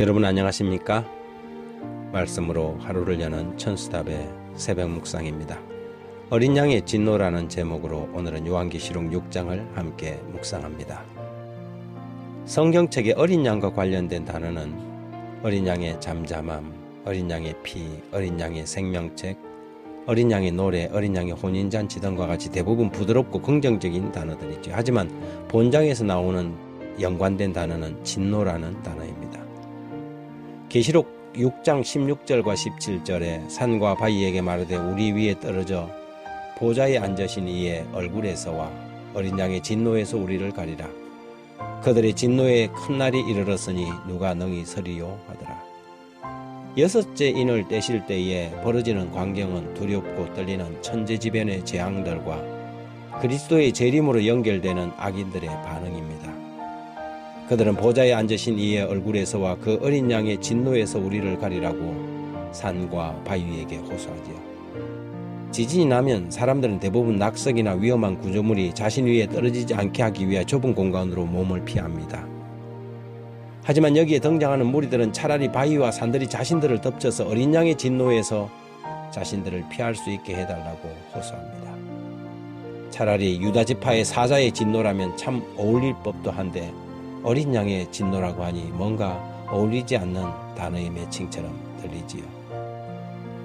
여러분 안녕하십니까? 말씀으로 하루를 여는 천수답의 새벽 묵상입니다. 어린 양의 진노라는 제목으로 오늘은 요한계시록 6장을 함께 묵상합니다. 성경책의 어린 양과 관련된 단어는 어린 양의 잠잠함, 어린 양의 피, 어린 양의 생명책, 어린 양의 노래, 어린 양의 혼인잔치 등과 같이 대부분 부드럽고 긍정적인 단어들이죠. 하지만 본장에서 나오는 연관된 단어는 진노라는 단어입니다. 계시록 6장 16절과 17절에 산과 바위에게 말하되 우리 위에 떨어져 보좌에 앉으신 이의 얼굴에서와 어린 양의 진노에서 우리를 가리라. 그들의 진노의 큰 날이 이르렀으니 누가 능히 서리요 하더라. 여섯째 인을 떼실 때에 벌어지는 광경은 두렵고 떨리는 천재지변의 재앙들과 그리스도의 재림으로 연결되는 악인들의 반응입니다. 그들은 보좌에 앉으신 이의 얼굴에서와 그 어린 양의 진노에서 우리를 가리라고 산과 바위에게 호소하지요. 지진이 나면 사람들은 대부분 낙석이나 위험한 구조물이 자신 위에 떨어지지 않게 하기 위해 좁은 공간으로 몸을 피합니다. 하지만 여기에 등장하는 무리들은 차라리 바위와 산들이 자신들을 덮쳐서 어린 양의 진노에서 자신들을 피할 수 있게 해달라고 호소합니다. 차라리 유다 지파의 사자의 진노라면 참 어울릴 법도 한데 어린 양의 진노라고 하니 뭔가 어울리지 않는 단어의 매칭처럼 들리지요.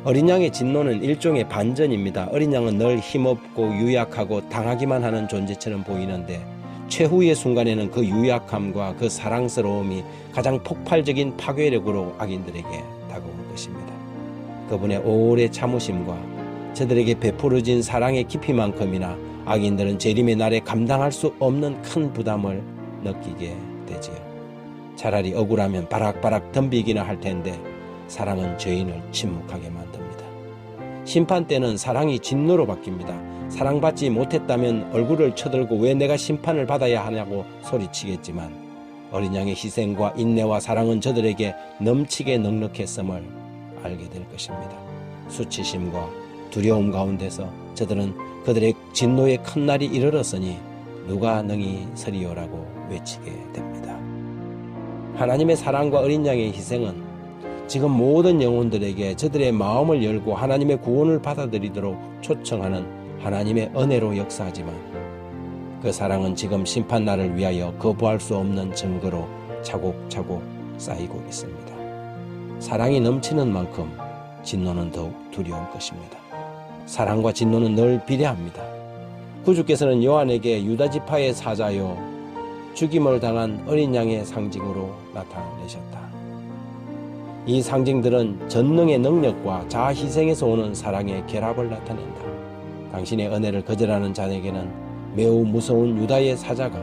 어린 양의 진노는 일종의 반전입니다. 어린 양은 늘 힘없고 유약하고 당하기만 하는 존재처럼 보이는데 최후의 순간에는 그 유약함과 그 사랑스러움이 가장 폭발적인 파괴력으로 악인들에게 다가온 것입니다. 그분의 오래 참으심과 저들에게 베풀어진 사랑의 깊이만큼이나 악인들은 재림의 날에 감당할 수 없는 큰 부담을 느끼게 되지요. 차라리 억울하면 바락바락 덤비기나 할 텐데 사랑은 죄인을 침묵하게 만듭니다. 심판 때는 사랑이 진노로 바뀝니다. 사랑받지 못했다면 얼굴을 쳐들고 왜 내가 심판을 받아야 하냐고 소리치겠지만 어린 양의 희생과 인내와 사랑은 저들에게 넘치게 넉넉했음을 알게 될 것입니다. 수치심과 두려움 가운데서 저들은 그들의 진노의 큰 날이 이르렀으니 누가 능히 서리오라고 외치게 됩니다. 하나님의 사랑과 어린 양의 희생은 지금 모든 영혼들에게 저들의 마음을 열고 하나님의 구원을 받아들이도록 초청하는 하나님의 은혜로 역사하지만 그 사랑은 지금 심판날을 위하여 거부할 수 없는 증거로 차곡차곡 쌓이고 있습니다. 사랑이 넘치는 만큼 진노는 더욱 두려운 것입니다. 사랑과 진노는 늘 비례합니다. 구주께서는 요한에게 유다 지파의 사자요 죽임을 당한 어린 양의 상징으로 나타내셨다. 이 상징들은 전능의 능력과 자아 희생에서 오는 사랑의 결합을 나타낸다. 당신의 은혜를 거절하는 자에게는 매우 무서운 유다의 사자가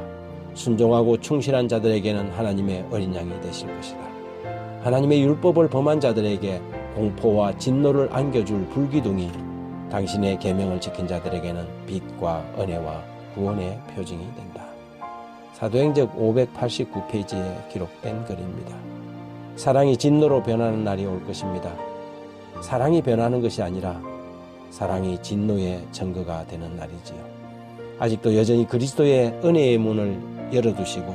순종하고 충실한 자들에게는 하나님의 어린 양이 되실 것이다. 하나님의 율법을 범한 자들에게 공포와 진노를 안겨줄 불기둥이 당신의 계명을 지킨 자들에게는 빛과 은혜와 구원의 표징이 된다. 사도행적 589페이지에 기록된 글입니다. 사랑이 진노로 변하는 날이 올 것입니다. 사랑이 변하는 것이 아니라 사랑이 진노의 증거가 되는 날이지요. 아직도 여전히 그리스도의 은혜의 문을 열어두시고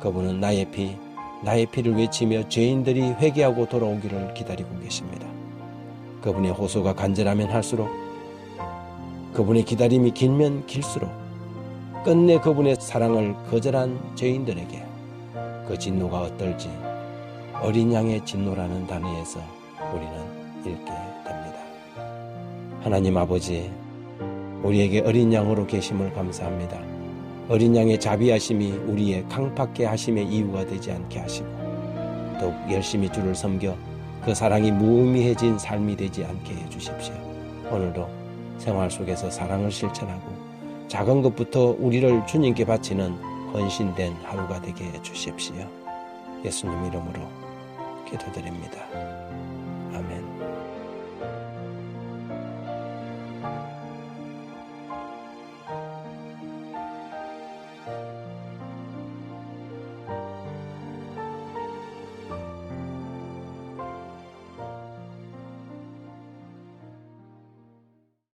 그분은 나의 피, 나의 피를 외치며 죄인들이 회개하고 돌아오기를 기다리고 계십니다. 그분의 호소가 간절하면 할수록 그분의 기다림이 길면 길수록 끝내 그분의 사랑을 거절한 죄인들에게 그 진노가 어떨지 어린 양의 진노라는 단어에서 우리는 읽게 됩니다. 하나님 아버지, 우리에게 어린 양으로 계심을 감사합니다. 어린 양의 자비하심이 우리의 강팍게 하심의 이유가 되지 않게 하시고 더욱 열심히 주를 섬겨 그 사랑이 무의미해진 삶이 되지 않게 해주십시오. 오늘도 생활 속에서 사랑을 실천하고 작은 것부터 우리를 주님께 바치는 헌신된 하루가 되게 해주십시오. 예수님 이름으로 기도드립니다.